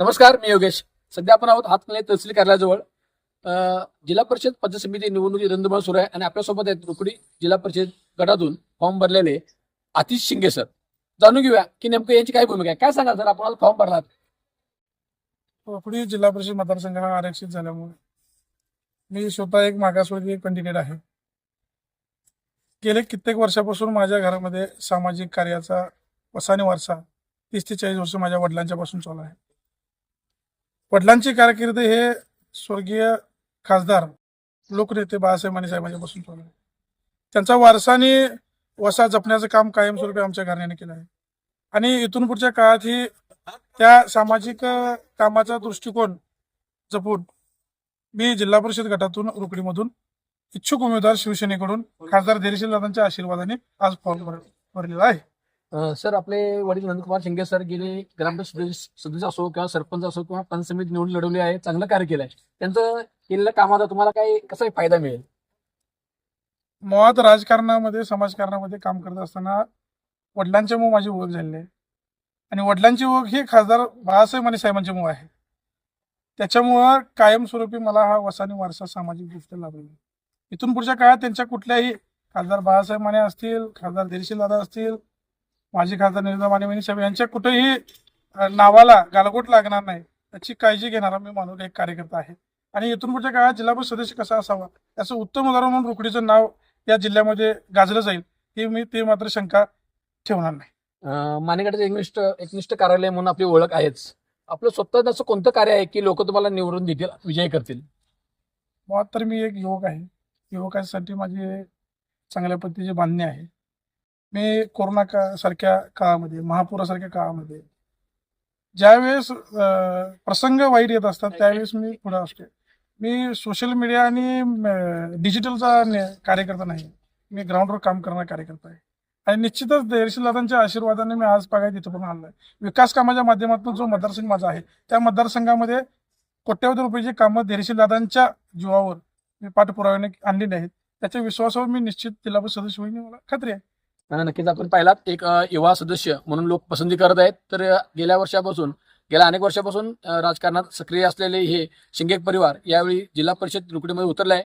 नमस्कार मी योगेश. सध्या आपण आहोत हातकले तहसील कार्यालयाजवळ. जिल्हा परिषद पंचायत समिती निवडणुकी रंधुमाळ सुरू आहे आणि आपल्यासोबत आहेत रुकडी जिल्हा परिषद गटातून फॉर्म भरलेले आतिश शिंगे सर. जाणून घेऊया की नेमकं यांची काय भूमिका आहे. काय सांगा सर? आपण फॉर्म भरलात रुकडी जिल्हा परिषद मतदारसंघ हा आरक्षित झाल्यामुळे मी स्वतः एक मागासवर्गीय कॅन्डिडेट आहे. गेले कित्येक वर्षापासून माझ्या घरामध्ये सामाजिक कार्याचा वसाने वारसा तीस ते चाळीस वर्ष माझ्या वडिलांच्या पासून चालू आहे. वडिलांची कारकीर्द हे स्वर्गीय खासदार लोकनेते बाळासाहेब माने साहेबांच्यापासून चालू आहे त्यांचा वारसाने वसा जपण्याचं काम कायमस्वरूपी आमच्या घराण्याने केलं आहे. आणि इथून पुढच्या काळातही त्या सामाजिक कामाचा दृष्टिकोन जपून मी जिल्हा परिषद गटातून रुकडीमधून इच्छुक उमेदवार शिवसेनेकडून खासदार धैर्यशील दादांच्या आशीर्वादाने आज फॉर्म भर- भरलेला आहे. सर आपले वडील नंदकुमार शिंगे सर गेले ग्रामपंचायत सदस्य असो किंवा सरपंच असो किंवा पंच समिती निवडून लढवली आहे चांगलं कार्य केलं आहे त्यांचं केलेल्या कामाचा तुम्हाला काय कसा फायदा मिळेल? मुळात राजकारणामध्ये समाजकारणामध्ये काम करत असताना वडिलांच्यामुळे माझी ओळख झालेली आहे आणि वडिलांची ओळख ही खासदार बाळासाहेब माने साहेबांच्यामुळे आहे. त्याच्यामुळं कायमस्वरूपी मला हा वसानी वारसा सामाजिक दृष्ट्या लाभलेला इथून पुढच्या काळात त्यांच्या कुठल्याही खासदार बाळासाहेब माने असतील खासदार धैर्यशील दादा असतील माजी खासदार निर्मला माने माने साहेब यांच्या कुठेही नावाला गालबोट लागणार नाही. याची काळजी घेणारा मी मानून एक कार्यकर्ता आहे. आणि इथून पुढच्या काळात जिल्हा परिषद सदस्य कसा असावा? याचं उत्तम उदाहरण म्हणून रुकडीचं नाव या जिल्ह्यामध्ये गाजलं जाईल ही मी ते मात्र शंका ठेवणार नाही. मानेगडाचं एकनिष्ठ एकनिष्ठ कार्यालय म्हणून आपली ओळख आहेच. आपलं स्वतः असं कोणतं कार्य आहे की लोक तुम्हाला निवडून देतील विजय करतील? मुळात तर मी एक युवक आहे. युवकांसाठी माझी चांगल्या पद्धतीची बांधणी आहे. मी कोरोना का सारख्या काळामध्ये महापुरासारख्या काळामध्ये ज्यावेळेस प्रसंग वाईट येत असतात त्यावेळेस मी पुढे असतो मी सोशल मीडिया आणि डिजिटलचा कार्यकर्ता नाही. मी ग्राउंडवर काम करणारा कार्यकर्ता आहे. आणि निश्चितच धैर्यशील दादांच्या आशीर्वादाने मी आज पागाय तिथं पण आहे विकास कामाच्या माध्यमातून जो मतदारसंघ माझा आहे त्या मतदारसंघामध्ये कोट्यवधी रुपयाची कामं धैर्यशील दादांच्या जीवावर मी पाठपुराव्याने आणलेली आहेत. त्याच्या विश्वासावर मी निश्चित परिषद सदस्य होईल मला खात्री आहे. आणि नक्कीच आपण पाहिलात एक युवा सदस्य म्हणून लोक पसंती करत आहेत. तर गेल्या वर्षापासून गेल्या अनेक वर्षापासून राजकारणात सक्रिय असलेले हे शिंगे परिवार यावेळी जिल्हा परिषद रुकडीमध्ये उतरले आहे